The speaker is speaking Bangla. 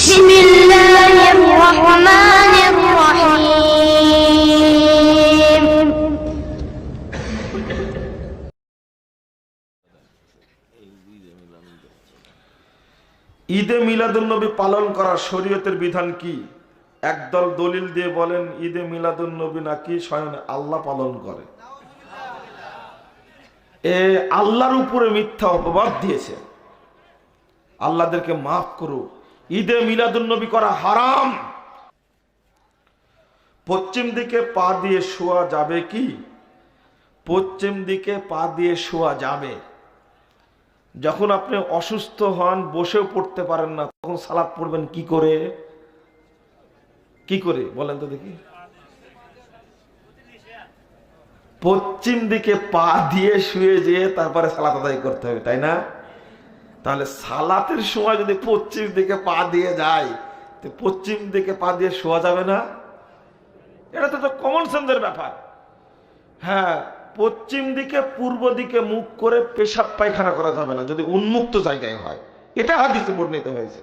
بسم الله الرحمن الرحيم ঈদে পালন করা শরীয়তের বিধান কি? একদল দলিল দিয়ে বলেন, ঈদে মিলাদুন্নবী নাকি স্বয়ং আল্লাহ পালন করে। এ আল্লাহর উপরে মিথ্যা অপবাদ দিয়েছে। আল্লাহদেরকে মাফ করুক। ঈদে মিলাদুন্নবী করা হারাম। পশ্চিম দিকে পা দিয়ে শোয়া যাবে কি? পশ্চিম দিকে পা দিয়ে শোয়া যাবে। যখন আপনি অসুস্থ হন, বসেও পড়তে পারেন না, তখন সালাদ পড়বেন কি করে? কি করে? বলেন তো দেখি। পশ্চিম দিকে পা দিয়ে শুয়ে যেয়ে তারপরে সালাত আদায় করতে হবে, তাই না? তাহলে সালাতের সময় যদি পশ্চিম দিকে পা দিয়ে যায়, তো পশ্চিম দিকে পা দিয়ে শোয়া যাবে না? এটা তো কমন সেন্সের ব্যাপার। হ্যাঁ পশ্চিম দিকে পূর্ব দিকে মুখ করে পেশাব পায়খানা করা যাবে না, যদি উন্মুক্ত জায়গায় হয়। এটা হাদিসে বর্ণিত হয়েছে।